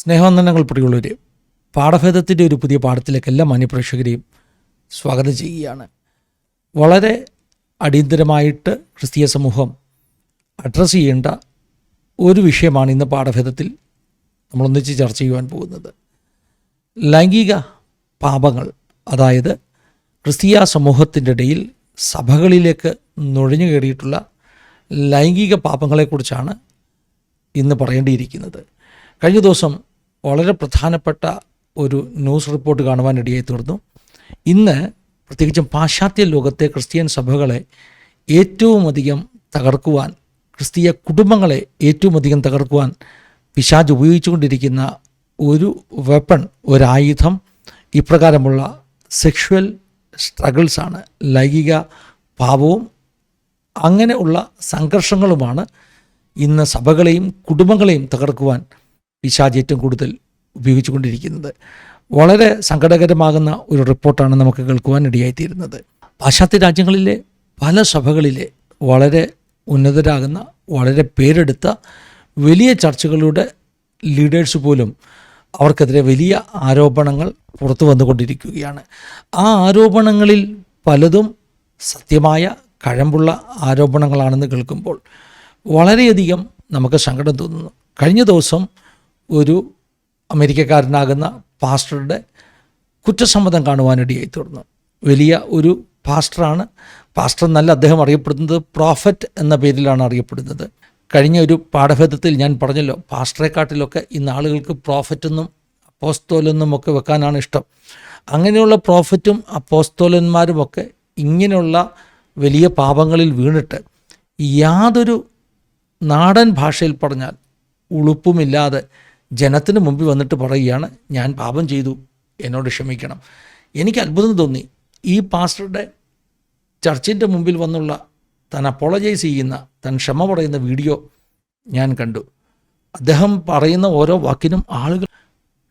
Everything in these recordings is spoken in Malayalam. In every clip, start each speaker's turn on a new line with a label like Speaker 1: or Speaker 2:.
Speaker 1: സ്നേഹവന്ദനങ്ങൾ പ്രിയുള്ളവർ പാഠഭേദത്തിന്റെ ഒരു പുതിയ പാഠത്തിലേക്ക് എല്ലാ മാന്യപ്രേക്ഷകരെയും സ്വാഗതം ചെയ്യുകയാണ്. വളരെ അടിയന്തരമായിട്ട് ക്രിസ്തീയ സമൂഹം അഡ്രസ്സ് ചെയ്യേണ്ട ഒരു വിഷയമാണ് ഇന്ന് പാഠഭേദത്തിൽ നമ്മളൊന്നിച്ച് ചർച്ച ചെയ്യുവാൻ പോകുന്നത്. ലൈംഗിക പാപങ്ങൾ അതായത് ക്രിസ്തീയ സമൂഹത്തിന്റെ ഇടയിൽ സഭകളിലേക്ക് നുഴഞ്ഞു കയറിയിട്ടുള്ള ലൈംഗിക പാപങ്ങളെക്കുറിച്ചാണ് ഇന്ന് പറയേണ്ടിയിരിക്കുന്നത്. കഴിഞ്ഞ ദിവസം വളരെ പ്രധാനപ്പെട്ട ഒരു ന്യൂസ് റിപ്പോർട്ട് കാണുവാനിടയായി തീർന്നു. ഇന്ന് പ്രത്യേകിച്ചും പാശ്ചാത്യ ലോകത്തെ ക്രിസ്ത്യൻ സഭകളെ ഏറ്റവും അധികം തകർക്കുവാൻ ക്രിസ്തീയ കുടുംബങ്ങളെ ഏറ്റവും അധികം തകർക്കുവാൻ പിശാജ് ഉപയോഗിച്ചുകൊണ്ടിരിക്കുന്ന ഒരു വെപ്പൺ ഒരായുധം ഇപ്രകാരമുള്ള സെക്ഷുവൽ സ്ട്രഗിൾസാണ് ലൈംഗിക പാപവും അങ്ങനെയുള്ള സംഘർഷങ്ങളുമാണ് ഇന്ന് സഭകളെയും കുടുംബങ്ങളെയും തകർക്കുവാൻ പിശാജ് ഏറ്റവും കൂടുതൽ ഉപയോഗിച്ചുകൊണ്ടിരിക്കുന്നത്. വളരെ സങ്കടകരമാകുന്ന ഒരു റിപ്പോർട്ടാണ് നമുക്ക് കേൾക്കുവാൻ ഇടയായിത്തീരുന്നത് പാശ്ചാത്യ രാജ്യങ്ങളിലെ പല സഭകളിലെ വളരെ ഉന്നതരാകുന്ന വളരെ പേരെടുത്ത വലിയ ചർച്ചകളുടെ ലീഡേഴ്സ് പോലും അവർക്കെതിരെ വലിയ ആരോപണങ്ങൾ പുറത്തു വന്നുകൊണ്ടിരിക്കുകയാണ്. ആ ആരോപണങ്ങളിൽ പലതും സത്യമായ കഴമ്പുള്ള ആരോപണങ്ങളാണെന്ന് കേൾക്കുമ്പോൾ വളരെയധികം നമുക്ക് സങ്കടം തോന്നുന്നു. കഴിഞ്ഞ ദിവസം ഒരു അമേരിക്കക്കാരനാകുന്ന പാസ്റ്ററുടെ കുറ്റസമ്മതം കാണുവാനിടയായി തീർന്നു വലിയ ഒരു പാസ്റ്ററാണ്. പാസ്റ്റർ എന്നല്ല അദ്ദേഹം അറിയപ്പെടുന്നത് പ്രോഫറ്റ് എന്ന പേരിലാണ് അറിയപ്പെടുന്നത്. കഴിഞ്ഞ ഒരു പാഠഭേദത്തിൽ ഞാൻ പറഞ്ഞല്ലോ പാസ്റ്ററെക്കാട്ടിലൊക്കെ ഇന്ന് ആളുകൾക്ക് പ്രോഫറ്റെന്നും അപ്പോസ്തോലെന്നും ഒക്കെ വെക്കാനാണ് ഇഷ്ടം. അങ്ങനെയുള്ള പ്രോഫറ്റും അപ്പോസ്തോലന്മാരുമൊക്കെ ഇങ്ങനെയുള്ള വലിയ പാപങ്ങളിൽ വീണിട്ട് യാതൊരു നാടൻ ഭാഷയിൽ പറഞ്ഞാൽ ഉളുപ്പുമില്ലാതെ ജനത്തിന് മുമ്പിൽ വന്നിട്ട് പറയുകയാണ് ഞാൻ പാപം ചെയ്തു എന്നോട് ക്ഷമിക്കണം. എനിക്ക് അത്ഭുതം തോന്നി. ഈ പാസ്റ്ററുടെ ചർച്ചിന്റെ മുമ്പിൽ വന്നുള്ള താൻ അപ്പോളജൈസ് ചെയ്യുന്ന താൻ ക്ഷമ പറയുന്ന വീഡിയോ ഞാൻ കണ്ടു. അദ്ദേഹം പറയുന്ന ഓരോ വാക്കിനും ആളുകൾ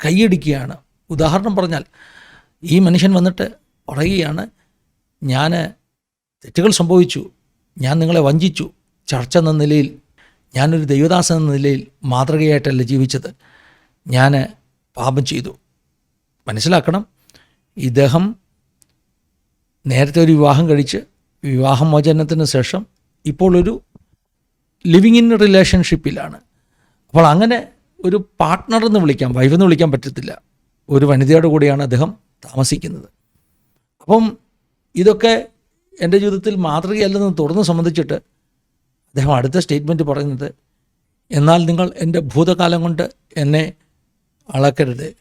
Speaker 1: കൈയടിക്കുകയാണ്. ഉദാഹരണം പറഞ്ഞാൽ ഈ മനുഷ്യൻ വന്നിട്ട് പറയുകയാണ് ഞാൻ തെറ്റുകൾ സംഭവിച്ചു ഞാൻ നിങ്ങളെ വഞ്ചിച്ചു ചർച്ച എന്ന നിലയിൽ ഞാനൊരു ദൈവദാസൻ എന്ന നിലയിൽ മാതൃകയായിട്ടല്ല ജീവിച്ചത്. ഞാൻ പാപം ചെയ്തു. മനസ്സിലാക്കണം ഇദ്ദേഹം നേരത്തെ ഒരു വിവാഹം കഴിച്ച് വിവാഹമോചനത്തിന് ശേഷം ഇപ്പോൾ ഒരു ലിവിങ് ഇൻ റിലേഷൻഷിപ്പിലാണ് അപ്പോൾ അങ്ങനെ ഒരു പാർട്ട്ണർ എന്ന് വിളിക്കാം വൈഫ് എന്ന് വിളിക്കാൻ പറ്റത്തില്ല. ഒരു വനിതയുടെ കൂടെയാണ് അദ്ദേഹം താമസിക്കുന്നത്. അപ്പം ഇതൊക്കെ എന്റെ ജീവിതത്തിൽ മാതൃകയല്ലെന്ന് തുറന്ന് സംബന്ധിച്ചിട്ട് അദ്ദേഹം അടുത്ത സ്റ്റേറ്റ്മെന്റ് പറയുന്നത് എന്നാൽ നിങ്ങൾ എന്റെ ഭൂതകാലം കൊണ്ട് എന്നെ അളക്കരുത്.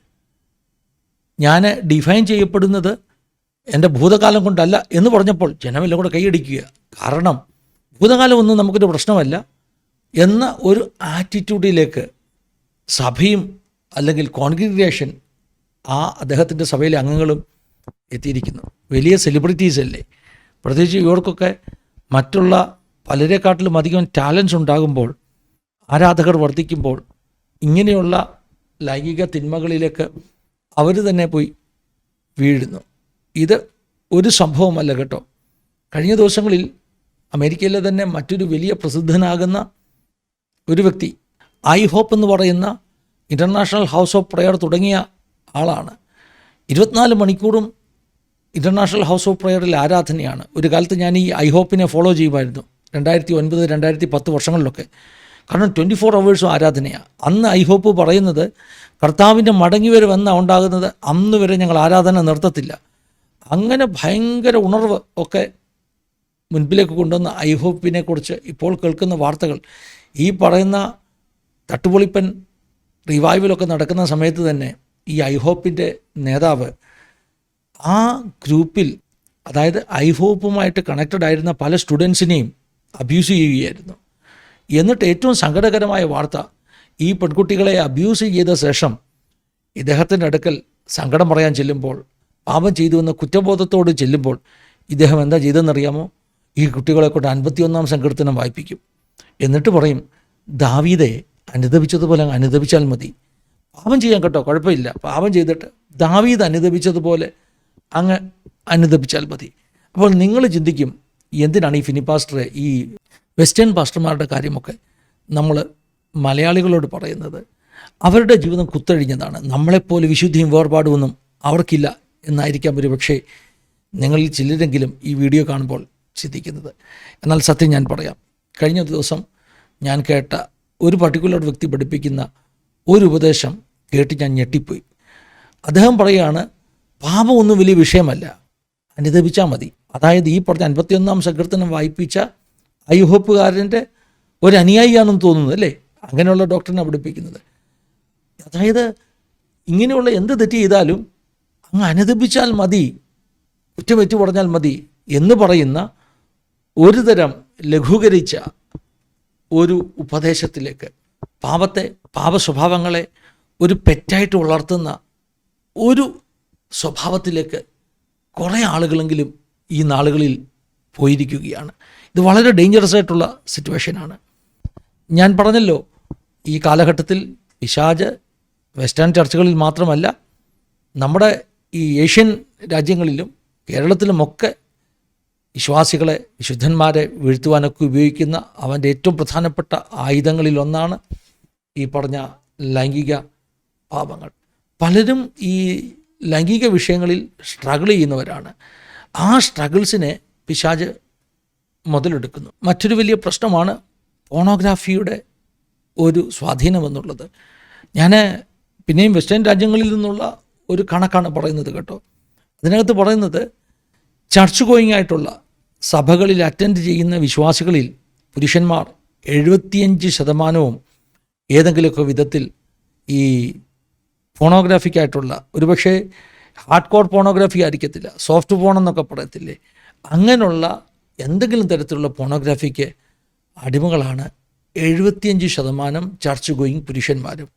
Speaker 1: ഞാൻ ഡിഫൈൻ ചെയ്യപ്പെടുന്നത് എന്റെ ഭൂതകാലം കൊണ്ടല്ല എന്ന് പറഞ്ഞപ്പോൾ ജനമെല്ലാം കൂടെ കൈയടിക്കുക. കാരണം ഭൂതകാലം ഒന്നും നമുക്കൊരു പ്രശ്നമല്ല എന്ന ഒരു ആറ്റിറ്റ്യൂഡിലേക്ക് സഭയും അല്ലെങ്കിൽ കോൺഗ്രിഗേഷൻ ആ അദ്ദേഹത്തിന്റെ സഭയിലെ അംഗങ്ങളും എത്തിയിരിക്കുന്നു. വലിയ സെലിബ്രിറ്റീസ് അല്ലേ? പ്രത്യേകിച്ച് ഇവർക്കൊക്കെ മറ്റുള്ള പലരെക്കാട്ടിലും അധികം ടാലൻസ് ഉണ്ടാകുമ്പോൾ ആരാധകർ വർദ്ധിക്കുമ്പോൾ ഇങ്ങനെയുള്ള ലൈംഗിക തിന്മകളിലേക്ക് അവർ തന്നെ പോയി വീഴുന്നു. ഇത് ഒരു സംഭവമല്ല കേട്ടോ. കഴിഞ്ഞ ദിവസങ്ങളിൽ അമേരിക്കയിലെ തന്നെ മറ്റൊരു വലിയ പ്രസിദ്ധനാകുന്ന ഒരു വ്യക്തി ഐ ഹോപ്പ് എന്ന് പറയുന്ന ഇന്റർനാഷണൽ ഹൗസ് ഓഫ് പ്രയർ തുടങ്ങിയ ആളാണ്. ഇരുപത്തിനാല് മണിക്കൂറും ഇന്റർനാഷണൽ ഹൗസ് ഓഫ് പ്രയറിൽ ആരാധനയാണ്. ഒരു കാലത്ത് ഞാൻ ഈ ഐ ഹോപ്പിനെ ഫോളോ ചെയ്യുമായിരുന്നു. രണ്ടായിരത്തി ഒൻപത് രണ്ടായിരത്തി പത്ത് വർഷങ്ങളിലൊക്കെ. കാരണം ട്വന്റി ഫോർ അവേഴ്സും ആരാധനയാണ് അന്ന് ഐ ഹോപ്പ് പറയുന്നത് കർത്താവിന്റെ മടങ്ങി വരെ വന്ന ഉണ്ടാകുന്നത് അന്ന് വരെ ഞങ്ങൾ ആരാധന നിർത്തത്തില്ല. അങ്ങനെ ഭയങ്കര ഉണർവ് ഒക്കെ മുൻപിലേക്ക് കൊണ്ടുവന്ന ഐ ഹോപ്പിനെ കുറിച്ച് ഇപ്പോൾ കേൾക്കുന്ന വാർത്തകൾ. ഈ പറയുന്ന തട്ടുപൊളിപ്പൻ റിവൈവലൊക്കെ നടക്കുന്ന സമയത്ത് തന്നെ ഈ ഐ ഹോപ്പിന്റെ നേതാവ് ആ ഗ്രൂപ്പിൽ അതായത് ഐ ഹോപ്പുമായിട്ട് കണക്റ്റഡ് ആയിരുന്ന പല സ്റ്റുഡൻസിനെയും അബ്യൂസ് ചെയ്യുകയായിരുന്നു. എന്നിട്ട് ഏറ്റവും സങ്കടകരമായ വാർത്ത ഈ പെൺകുട്ടികളെ അബ്യൂസ് ചെയ്ത ശേഷം ഇദ്ദേഹത്തിന്റെ അടുക്കൽ സങ്കടം പറയാൻ ചെല്ലുമ്പോൾ പാപം ചെയ്തു എന്ന കുറ്റബോധത്തോട് ചെല്ലുമ്പോൾ ഇദ്ദേഹം എന്താ ചെയ്തതെന്നറിയാമോ? ഈ കുട്ടികളെ കൊണ്ട് അൻപത്തിയൊന്നാം സങ്കീർത്തനം വായിപ്പിക്കും. എന്നിട്ട് പറയും ദാവീതെ അനുദപിച്ചതുപോലെ അനുദപിച്ചാൽ മതി. പാപം ചെയ്യാൻ കേട്ടോ കുഴപ്പമില്ല. പാപം ചെയ്തിട്ട് ദാവീദ് അനുദപിച്ചതുപോലെ അങ്ങ് അനുദപിച്ചാൽ മതി. അപ്പോൾ നിങ്ങൾ ചിന്തിക്കും എന്തിനാണ് ഈ ഫിനി പാസ്റ്റർ ഈ വെസ്റ്റേൺ പാസ്റ്റർമാരുടെ കാര്യമൊക്കെ നമ്മൾ മലയാളികളോട് പറയുന്നത്? അവരുടെ ജീവിതം കുത്തഴിഞ്ഞതാണ്. നമ്മളെപ്പോലെ വിശുദ്ധിയും വേർപാടുമൊന്നും അവർക്കില്ല എന്നായിരിക്കാം ഒരു പക്ഷേ നിങ്ങളിൽ ചിലരെങ്കിലും ഈ വീഡിയോ കാണുമ്പോൾ ചിന്തിക്കുന്നത്. എന്നാൽ സത്യം ഞാൻ പറയാം. കഴിഞ്ഞ ദിവസം ഞാൻ കേട്ട ഒരു പർട്ടിക്കുലർ വ്യക്തി പഠിപ്പിക്കുന്ന ഒരു ഉപദേശം കേട്ട് ഞാൻ ഞെട്ടിപ്പോയി. അദ്ദേഹം പറയുകയാണ് പാപമൊന്നും വലിയ വിഷയമല്ല. അനുദപിച്ചാൽ മതി. അതായത് ഈ പറഞ്ഞ അൻപത്തിയൊന്നാം സങ്കീർത്തനം വായിപ്പിച്ച ഐഹോപ്പുകാരന്റെ ഒരു അനുയായിയാണെന്ന് തോന്നുന്നത് അല്ലേ? അങ്ങനെയുള്ള ഡോക്ടറിനെ പഠിപ്പിക്കുന്നത് അതായത് ഇങ്ങനെയുള്ള എന്ത് തെറ്റ് ചെയ്താലും അങ്ങ് അനുദപിച്ചാൽ മതി കുറ്റമേറ്റു പറഞ്ഞാൽ മതി എന്ന് പറയുന്ന ഒരു തരം ലഘൂകരിച്ച ഒരു ഉപദേശത്തിലേക്ക് പാപത്തെ പാപ സ്വഭാവങ്ങളെ ഒരു പെറ്റായിട്ട് വളർത്തുന്ന ഒരു സ്വഭാവത്തിലേക്ക് കുറേ ആളുകളെങ്കിലും ഈ നാളുകളിൽ പോയിരിക്കുകയാണ്. ഇത് വളരെ ഡേഞ്ചറസ് ആയിട്ടുള്ള സിറ്റുവേഷനാണ് ഞാൻ പറഞ്ഞല്ലോ ഈ കാലഘട്ടത്തിൽ പിശാജ് വെസ്റ്റേൺ ചർച്ചുകളിൽ മാത്രമല്ല നമ്മുടെ ഈ ഏഷ്യൻ രാജ്യങ്ങളിലും കേരളത്തിലുമൊക്കെ വിശ്വാസികളെ വിശുദ്ധന്മാരെ വീഴ്ത്തുവാനൊക്കെ ഉപയോഗിക്കുന്ന അവന്റെ ഏറ്റവും പ്രധാനപ്പെട്ട ആയുധങ്ങളിലൊന്നാണ് ഈ പറഞ്ഞ ലൈംഗിക പാപങ്ങൾ. പലരും ഈ ലൈംഗിക വിഷയങ്ങളിൽ സ്ട്രഗിൾ ചെയ്യുന്നവരാണ്. ആ സ്ട്രഗിൾസിനെ പിശാജ് മുതലെടുക്കുന്നു. മറ്റൊരു വലിയ പ്രശ്നമാണ് പോണോഗ്രാഫിയുടെ ഒരു സ്വാധീനം എന്നുള്ളത് ഞാൻ പിന്നെയും വെസ്റ്റേൺ രാജ്യങ്ങളിൽ നിന്നുള്ള ഒരു കണക്കാണ് പറയുന്നത് കേട്ടോ. അതിനകത്ത് പറയുന്നത് ചർച്ച് ഗോയിങ് ആയിട്ടുള്ള സഭകളിൽ അറ്റൻഡ് ചെയ്യുന്ന വിശ്വാസികളിൽ പുരുഷന്മാർ എഴുപത്തിയഞ്ച് ശതമാനവും ഏതെങ്കിലുമൊക്കെ വിധത്തിൽ ഈ ഫോണോഗ്രാഫിക്കായിട്ടുള്ള ഒരുപക്ഷെ ഹാർഡ് കോർ പോണോഗ്രാഫി ആയിരിക്കത്തില്ല സോഫ്റ്റ് പോണെന്നൊക്കെ പറയത്തില്ലേ? അങ്ങനെയുള്ള എന്തെങ്കിലും തരത്തിലുള്ള പോണോഗ്രാഫിക്ക് അടിമകളാണ് എഴുപത്തിയഞ്ച് ശതമാനം ചർച്ച് ഗോയിങ് പുരുഷന്മാരും.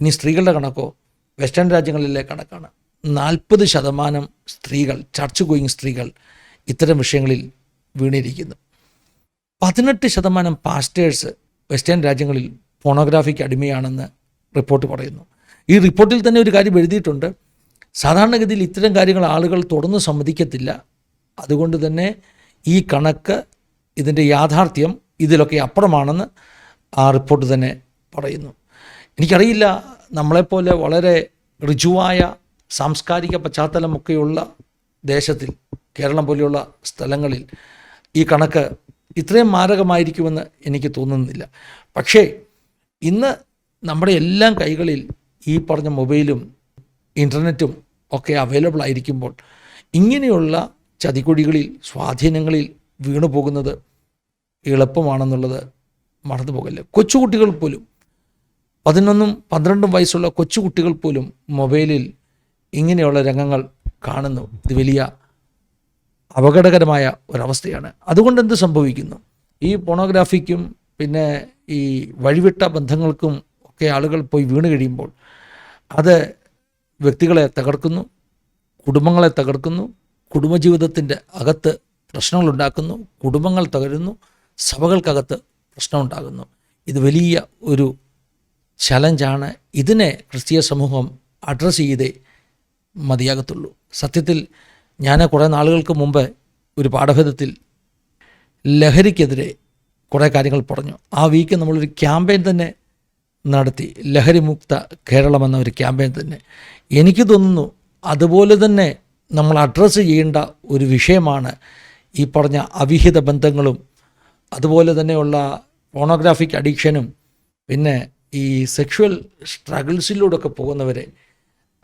Speaker 1: ഇനി സ്ത്രീകളുടെ കണക്കോ വെസ്റ്റേൺ രാജ്യങ്ങളിലെ കണക്കാണ്. നാൽപ്പത് ശതമാനം സ്ത്രീകൾ ചർച്ച് ഗോയിങ് സ്ത്രീകൾ ഇത്തരം വിഷയങ്ങളിൽ വീണിരിക്കുന്നു. പതിനെട്ട് ശതമാനം പാസ്റ്റേഴ്സ് വെസ്റ്റേൺ രാജ്യങ്ങളിൽ പോണോഗ്രാഫിക്ക് അടിമയാണെന്ന് റിപ്പോർട്ട് പറയുന്നു. ഈ റിപ്പോർട്ടിൽ തന്നെ ഒരു കാര്യം എഴുതിയിട്ടുണ്ട്. സാധാരണഗതിയിൽ ഇത്തരം കാര്യങ്ങൾ ആളുകൾ തുടർന്ന് സമ്മതിക്കത്തില്ല. അതുകൊണ്ട് തന്നെ ഈ കണക്ക് ഇതിന്റെ യാഥാർത്ഥ്യം ഇതിലൊക്കെ അപ്പുറമാണെന്ന് ആ റിപ്പോർട്ട് തന്നെ പറയുന്നു. എനിക്കറിയില്ല നമ്മളെപ്പോലെ വളരെ ഋജുവായ സാംസ്കാരിക പശ്ചാത്തലമൊക്കെയുള്ള ദേശത്തിൽ കേരളം പോലെയുള്ള സ്ഥലങ്ങളിൽ ഈ കണക്ക് ഇത്രയും മാരകമായിരിക്കുമെന്ന് എനിക്ക് തോന്നുന്നില്ല. പക്ഷേ ഇന്ന് നമ്മുടെ എല്ലാം കൈകളിൽ ഈ പറഞ്ഞ മൊബൈലും ഇന്റർനെറ്റും ഒക്കെ അവൈലബിൾ ആയിരിക്കുമ്പോൾ ഇങ്ങനെയുള്ള ചതിക്കുഴികളിൽ സ്വാധീനങ്ങളിൽ വീണു പോകുന്നത് എളുപ്പമാണെന്നുള്ളത് മറന്നു പോകല്ല? കൊച്ചുകുട്ടികൾ പോലും പതിനൊന്നും പന്ത്രണ്ടും വയസ്സുള്ള കൊച്ചുകുട്ടികൾ പോലും മൊബൈലിൽ ഇങ്ങനെയുള്ള രംഗങ്ങൾ കാണുന്നു. ഇത് വലിയ അപകടകരമായ ഒരവസ്ഥയാണ്. അതുകൊണ്ട് എന്ത് സംഭവിക്കുന്നു? ഈ പോണോഗ്രാഫിക്കും പിന്നെ ഈ വഴിവിട്ട ബന്ധങ്ങൾക്കും ഒക്കെ ആളുകൾ പോയി വീണ് കഴിയുമ്പോൾ അത് വ്യക്തികളെ തകർക്കുന്നു കുടുംബങ്ങളെ തകർക്കുന്നു കുടുംബജീവിതത്തിന്റെ അകത്ത് പ്രശ്നങ്ങളുണ്ടാക്കുന്നു കുടുംബങ്ങൾ തകരുന്നു സഭകൾക്കകത്ത് പ്രശ്നമുണ്ടാകുന്നു. ഇത് വലിയ ഒരു ചലഞ്ചാണ്. ഇതിനെ ക്രിസ്തീയ സമൂഹം അഡ്രസ്സ് ചെയ്തേ മതിയാകത്തുള്ളൂ. സത്യത്തിൽ ഞാൻ കുറേ നാളുകൾക്ക് മുമ്പ് ഒരു പാഠഭേദത്തിൽ ലഹരിക്കെതിരെ കുറേ കാര്യങ്ങൾ പറഞ്ഞു. ആ വീക്ക് നമ്മളൊരു ക്യാമ്പയിൻ തന്നെ നടത്തി. ലഹരിമുക്ത കേരളം എന്ന ഒരു ക്യാമ്പയിൻ തന്നെ. എനിക്ക് തോന്നുന്നു അതുപോലെ തന്നെ നമ്മൾ അഡ്രസ്സ് ചെയ്യേണ്ട ഒരു വിഷയമാണ് ഈ പറഞ്ഞ അവിഹിത ബന്ധങ്ങളും അതുപോലെ തന്നെയുള്ള പോണോഗ്രാഫിക് അഡിക്ഷനും പിന്നെ ഈ സെക്ഷുവൽ സ്ട്രഗിൾസിലൂടെയൊക്കെ പോകുന്നവരെ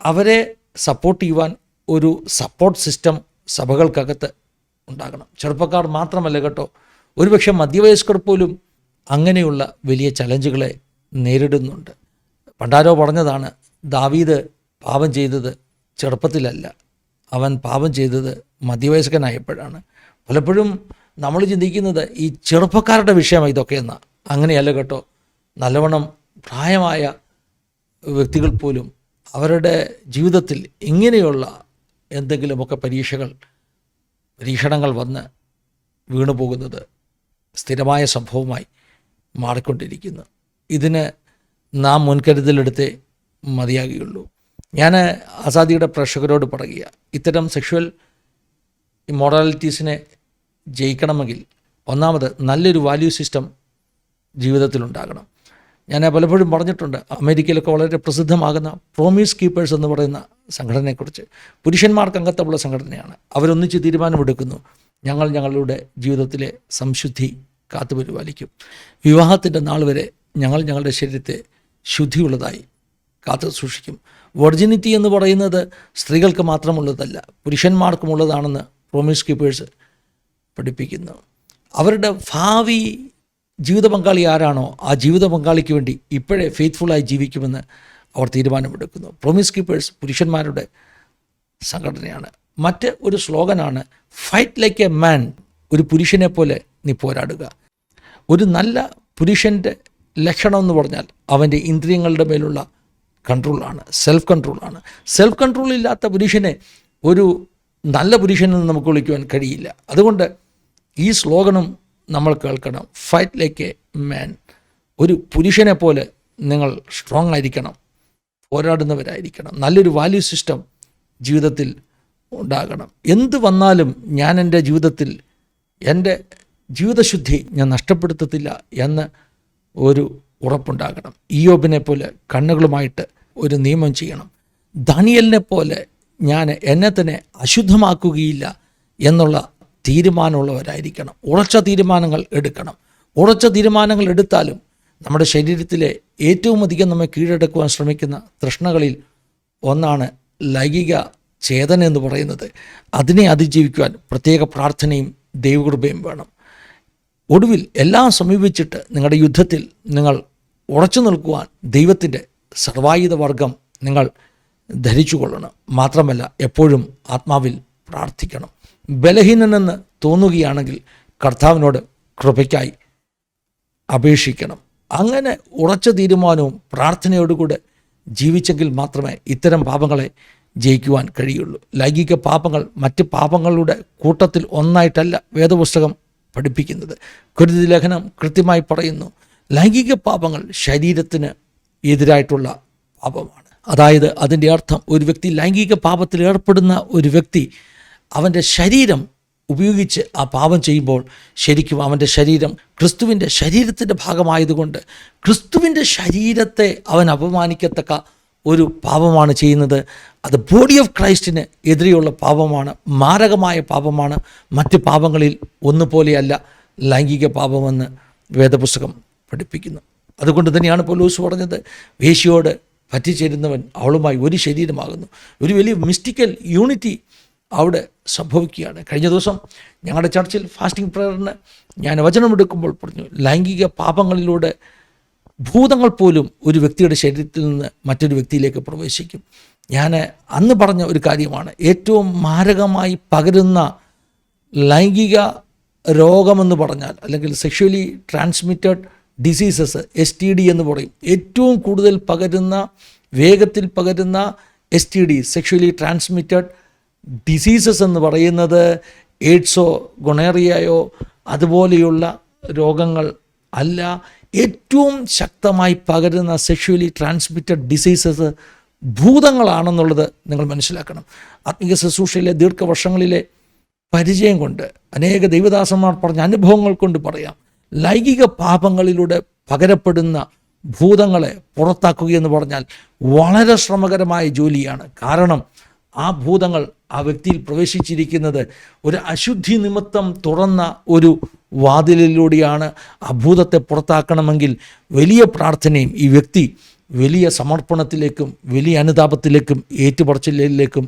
Speaker 1: അവരെ സപ്പോർട്ട് ചെയ്യുവാൻ ഒരു സപ്പോർട്ട് സിസ്റ്റം സഭകൾക്കകത്ത് ഉണ്ടാകണം. ചെറുപ്പക്കാർ മാത്രമല്ല കേട്ടോ. ഒരുപക്ഷെ മധ്യവയസ്കർ പോലും അങ്ങനെയുള്ള വലിയ ചലഞ്ചുകളെ നേരിടുന്നുണ്ട്. പണ്ടാരോ പറഞ്ഞതാണ് ദാവീദ് പാപം ചെയ്തത് ചെറുപ്പത്തിലല്ല. അവൻ പാപം ചെയ്തത് മധ്യവയസ്കനായപ്പോഴാണ്. പലപ്പോഴും നമ്മൾ ചിന്തിക്കുന്നത് ഈ ചെറുപ്പക്കാരുടെ വിഷയമാണ് ഇതൊക്കെ എന്നാ അങ്ങനെയല്ല കേട്ടോ. നല്ലവണ്ണം പ്രായമായ വ്യക്തികൾ പോലും അവരുടെ ജീവിതത്തിൽ ഇങ്ങനെയുള്ള എന്തെങ്കിലുമൊക്കെ പരീക്ഷകൾ പരീക്ഷണങ്ങൾ വന്ന് വീണുപോകുന്നത് സ്ഥിരമായ സംഭവമായി മാറിക്കൊണ്ടിരിക്കുന്നു. ഇതിന് നാം മുൻകരുതലെടുത്തേ മതിയാകുകയുള്ളൂ. ഞാൻ ആസാദിയുടെ പ്രേക്ഷകരോട് പറയുക ഇത്തരം സെക്ഷുവൽ ഇമ്മോറാലിറ്റീസിനെ ജയിക്കണമെങ്കിൽ ഒന്നാമത് നല്ലൊരു വാല്യൂ സിസ്റ്റം ജീവിതത്തിലുണ്ടാകണം. ഞാൻ പലപ്പോഴും പറഞ്ഞിട്ടുണ്ട് അമേരിക്കയിലൊക്കെ വളരെ പ്രസിദ്ധമാകുന്ന പ്രോമീസ് കീപ്പേഴ്സ് എന്ന് പറയുന്ന സംഘടനയെക്കുറിച്ച്. പുരുഷന്മാർക്ക് അംഗത്വമുള്ള സംഘടനയാണ്. അവരൊന്നിച്ച് തീരുമാനമെടുക്കുന്നു. ഞങ്ങൾ ഞങ്ങളുടെ ജീവിതത്തിലെ സംശുദ്ധി കാത്തുപരിപാലിക്കും. വിവാഹത്തിന്റെ നാൾ വരെ ഞങ്ങൾ ഞങ്ങളുടെ ശരീരത്തെ ശുദ്ധിയുള്ളതായി കാത്തു സൂക്ഷിക്കും. വെർജിനിറ്റി എന്ന് പറയുന്നത് സ്ത്രീകൾക്ക് മാത്രമുള്ളതല്ല പുരുഷന്മാർക്കുമുള്ളതാണെന്ന് പ്രോമിസ് കീപ്പേഴ്സ് പഠിപ്പിക്കുന്നു. അവരുടെ ഭാവി ജീവിത പങ്കാളി ആരാണോ ആ ജീവിത പങ്കാളിക്ക് വേണ്ടി ഇപ്പോഴേ ഫെയ്ത്ത്ഫുള്ളായി ജീവിക്കുമെന്ന് അവർ തീരുമാനമെടുക്കുന്നു. പ്രോമിസ് കീപ്പേഴ്സ് പുരുഷന്മാരുടെ സംഘടനയാണ്. മറ്റ് ഒരു സ്ലോഗനാണ് ഫൈറ്റ് ലൈക്ക് എ മാൻ ഒരു പുരുഷനെ പോലെ നീ പോരാടുക. ഒരു നല്ല പുരുഷന്റെ ലക്ഷണം എന്ന് പറഞ്ഞാൽ അവന്റെ ഇന്ദ്രിയങ്ങളുടെ മേലുള്ള കൺട്രോളാണ് സെൽഫ് കൺട്രോളാണ് സെൽഫ് കൺട്രോൾ ഇല്ലാത്ത പുരുഷനെ ഒരു നല്ല പുരുഷനെന്ന് നമുക്ക് വിളിക്കുവാൻ കഴിയില്ല. അതുകൊണ്ട് ഈ സ്ലോഗനും നമ്മൾ കേൾക്കണം. ഫൈറ്റ് ലൈക്ക് എ മാൻ ഒരു പുരുഷനെ പോലെ നിങ്ങൾ സ്ട്രോങ് ആയിരിക്കണം. പോരാടുന്നവരായിരിക്കണം. നല്ലൊരു വാല്യൂ സിസ്റ്റം ജീവിതത്തിൽ ഉണ്ടാകണം. എന്ത് വന്നാലും ഞാൻ എന്റെ ജീവിതത്തിൽ എന്റെ ജീവിതശുദ്ധി ഞാൻ നഷ്ടപ്പെടുത്തത്തില്ല എന്ന് ഒരു ഉറപ്പുണ്ടാകണം. ഇയോബിനെ പോലെ കണ്ണുകളുമായിട്ട് ഒരു നിയമം ചെയ്യണം. ദാനിയലിനെ പോലെ ഞാൻ എന്നെ തന്നെ അശുദ്ധമാക്കുകയില്ല എന്നുള്ള തീരുമാനമുള്ളവരായിരിക്കണം. ഉറച്ച തീരുമാനങ്ങൾ എടുക്കണം. ഉറച്ച തീരുമാനങ്ങൾ എടുത്താലും നമ്മുടെ ശരീരത്തിലെ ഏറ്റവും അധികം നമ്മെ കീഴടക്കുവാൻ ശ്രമിക്കുന്ന തൃഷ്ണകളിൽ ഒന്നാണ് ലൈംഗിക ചേതന എന്ന് പറയുന്നത്. അതിനെ അതിജീവിക്കുവാൻ പ്രത്യേക പ്രാർത്ഥനയും ദൈവകൃപയും വേണം. ഒടുവിൽ എല്ലാം സമീപിച്ചിട്ട് നിങ്ങളുടെ യുദ്ധത്തിൽ നിങ്ങൾ ഉറച്ചു നിൽക്കുവാൻ ദൈവത്തിന്റെ സർവായുധ വർഗം നിങ്ങൾ ധരിച്ചു കൊള്ളണം മാത്രമല്ല എപ്പോഴും ആത്മാവിൽ പ്രാർത്ഥിക്കണം. ബലഹീനനെന്ന് തോന്നുകയാണെങ്കിൽ കർത്താവിനോട് കൃപയ്ക്കായി അപേക്ഷിക്കണം. അങ്ങനെ ഉറച്ച തീരുമാനവും പ്രാർത്ഥനയോടുകൂടെ ജീവിച്ചെങ്കിൽ മാത്രമേ ഇത്തരം പാപങ്ങളെ ജയിക്കുവാൻ കഴിയുള്ളൂ. ലൈംഗിക പാപങ്ങൾ മറ്റ് പാപങ്ങളുടെ കൂട്ടത്തിൽ ഒന്നായിട്ടല്ല വേദപുസ്തകം പഠിപ്പിക്കുന്നത്. കുരുതി ലേഖനം കൃത്യമായി പറയുന്നു ലൈംഗിക പാപങ്ങൾ ശരീരത്തിന് എതിരായിട്ടുള്ള പാപമാണ്. അതായത് അതിന്റെ അർത്ഥം ഒരു വ്യക്തി ലൈംഗിക പാപത്തിൽ ഏർപ്പെടുന്ന ഒരു വ്യക്തി അവന്റെ ശരീരം ഉപയോഗിച്ച് ആ പാപം ചെയ്യുമ്പോൾ ശരിക്കും അവന്റെ ശരീരം ക്രിസ്തുവിന്റെ ശരീരത്തിന്റെ ഭാഗമായതുകൊണ്ട് ക്രിസ്തുവിന്റെ ശരീരത്തെ അവൻ അപമാനിക്കത്തക്ക ഒരു പാപമാണ് ചെയ്യുന്നത്. അത് ബോഡി ഓഫ് ക്രൈസ്റ്റിന് എതിരെയുള്ള പാപമാണ്. മാരകമായ പാപമാണ്. മറ്റ് പാപങ്ങളിൽ ഒന്നുപോലെയല്ല ലൈംഗിക പാപമെന്ന് വേദപുസ്തകം പഠിപ്പിക്കുന്നു. അതുകൊണ്ട് തന്നെയാണ് പോലൂസ് പറഞ്ഞത് വേശിയോട് പറ്റിച്ചേരുന്നവൻ അവളുമായി ഒരു ശരീരമാകുന്നു. ഒരു വലിയ മിസ്റ്റിക്കൽ യൂണിറ്റി അവിടെ സംഭവിക്കുകയാണ്. കഴിഞ്ഞ ദിവസം ഞങ്ങളുടെ ചർച്ചിൽ ഫാസ്റ്റിംഗ് പ്രയറിന് ഞാൻ വചനമെടുക്കുമ്പോൾ പറഞ്ഞു ലൈംഗിക പാപങ്ങളിലൂടെ ഭൂതങ്ങൾ പോലും ഒരു വ്യക്തിയുടെ ശരീരത്തിൽ നിന്ന് മറ്റൊരു വ്യക്തിയിലേക്ക് പ്രവേശിക്കും. ഞാൻ അന്ന് പറഞ്ഞ ഒരു കാര്യമാണ്. ഏറ്റവും മാരകമായി പകരുന്ന ലൈംഗിക രോഗമെന്ന് പറഞ്ഞാൽ അല്ലെങ്കിൽ sexually transmitted diseases S T D എന്ന് പറയും. ഏറ്റവും കൂടുതൽ പകരുന്ന വേഗത്തിൽ പകരുന്ന S T D sexually transmitted diseases എന്ന് പറയുന്നത് എയ്ഡ്സോ ഗൊണേറിയയോ അതുപോലെയുള്ള രോഗങ്ങൾ അല്ല. ഏറ്റവും ശക്തമായി പകരുന്ന സെക്ഷുവലി ട്രാൻസ്മിറ്റഡ് ഡിസീസസ് ഭൂതങ്ങളാണെന്നുള്ളത് നിങ്ങൾ മനസ്സിലാക്കണം. ആത്മീയ ശുശ്രൂഷയിലെ ദീർഘവർഷങ്ങളിലെ പരിചയം കൊണ്ട് അനേക ദൈവദാസന്മാർ പറഞ്ഞ അനുഭവങ്ങൾ കൊണ്ട് പറയാം. ലൈംഗിക പാപങ്ങളിലൂടെ പകരപ്പെടുന്ന ഭൂതങ്ങളെ പുറത്താക്കുക എന്ന് പറഞ്ഞാൽ വളരെ ശ്രമകരമായ ജോലിയാണ്. കാരണം ആ ഭൂതങ്ങൾ ആ വ്യക്തിയിൽ പ്രവേശിച്ചിരിക്കുന്നത് ഒരു അശുദ്ധി നിമിത്തം തുറന്ന ഒരു വാതിലിലൂടെയാണ് ആ ഭൂതത്തെ പുറത്താക്കണമെങ്കിൽ വലിയ പ്രാർത്ഥനയും ഈ വ്യക്തി വലിയ സമർപ്പണത്തിലേക്കും വലിയ അനുതാപത്തിലേക്കും ഏറ്റുപറച്ചിലേക്കും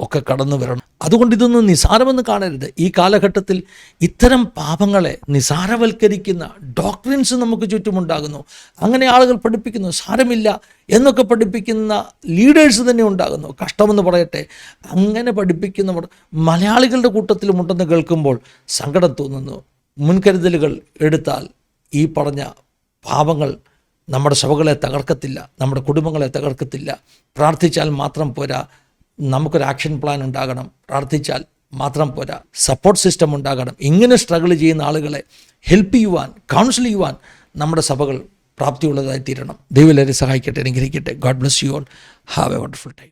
Speaker 1: ഒക്കെ കടന്നു വരണം. അതുകൊണ്ട് ഇതൊന്നും നിസാരമെന്ന് കാണരുത്. ഈ കാലഘട്ടത്തിൽ ഇത്തരം പാപങ്ങളെ നിസാരവൽക്കരിക്കുന്ന ഡോക്ടറിൻസ് നമുക്ക് ചുറ്റുമുണ്ടാകുന്നു. അങ്ങനെ ആളുകൾ പഠിപ്പിക്കുന്നു സാരമില്ല എന്നൊക്കെ പഠിപ്പിക്കുന്ന ലീഡേഴ്സ് തന്നെ ഉണ്ടാകുന്നു. കഷ്ടമെന്ന് പറയട്ടെ. അങ്ങനെ പഠിപ്പിക്കുന്നവർ മലയാളികളുടെ കൂട്ടത്തിലുമുണ്ടെന്ന് കേൾക്കുമ്പോൾ സങ്കടം തോന്നുന്നു. മുൻകരുതലുകൾ എടുത്താൽ ഈ പറഞ്ഞ പാപങ്ങൾ നമ്മുടെ സഭകളെ തകർക്കത്തില്ല നമ്മുടെ കുടുംബങ്ങളെ തകർക്കത്തില്ല. പ്രാർത്ഥിച്ചാൽ മാത്രം പോരാ നമുക്കൊരു ആക്ഷൻ പ്ലാൻ ഉണ്ടാകണം. പ്രാർത്ഥിച്ചാൽ മാത്രം പോരാ. സപ്പോർട്ട് സിസ്റ്റം ഉണ്ടാകണം. ഇങ്ങനെ സ്ട്രഗിൾ ചെയ്യുന്ന ആളുകളെ ഹെൽപ്പ് ചെയ്യുവാൻ കൗൺസിൽ ചെയ്യുവാൻ നമ്മുടെ സഭകൾ പ്രാപ്തിയുള്ളതായി തീരണം. ദൈവം എല്ലാവരും സഹായിക്കട്ടെ അനുഗ്രഹിക്കട്ടെ. God bless you all have a wonderful time